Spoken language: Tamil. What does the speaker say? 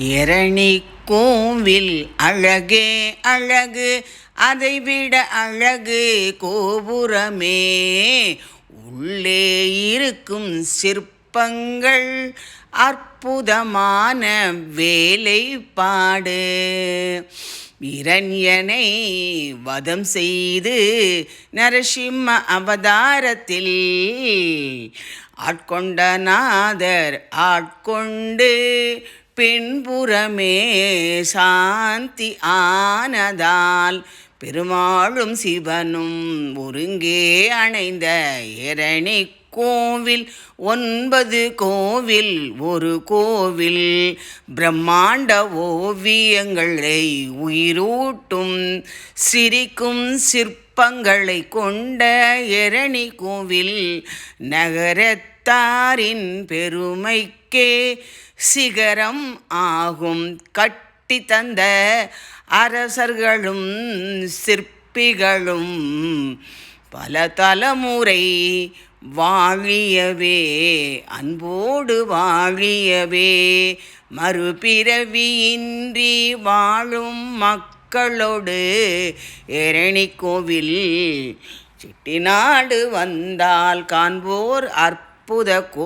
எரணி கோவில் அழகே அழகு அதைவிட அழகு கோபுரமே. உள்ளே இருக்கும் சிற்பங்கள் அற்புதமான வேலைப்பாடு. இரண்யனை வதம் செய்து நரசிம்ம அவதாரத்தில் ஆட்கொண்ட நாதர் ஆட்கொண்டு பின்புறமே சாந்தி ஆனதால் பெருமாளும் சிவனும் ஒருங்கே அணைந்த இரணி கோவில் ஒன்பது கோவில் ஒரு கோவில் பிரம்மாண்ட ஓவியங்களை உயிரூட்டும் சிரிக்கும் சிற்பங்களை கொண்ட எரணி கோவில் நகரத்தாரின் பெருமைக்கே சிகரம் ஆகும் கட்டி தந்த அரசர்களும் சிற்பிகளும் பல தலைமுறை வாழியவே அன்போடு வாழியவே மறுபிறவியின்றி வாழும் மக்களோடு எரணி கோவில் சிட்டிநாடு வந்தால் காண்போர் அற்புத கோ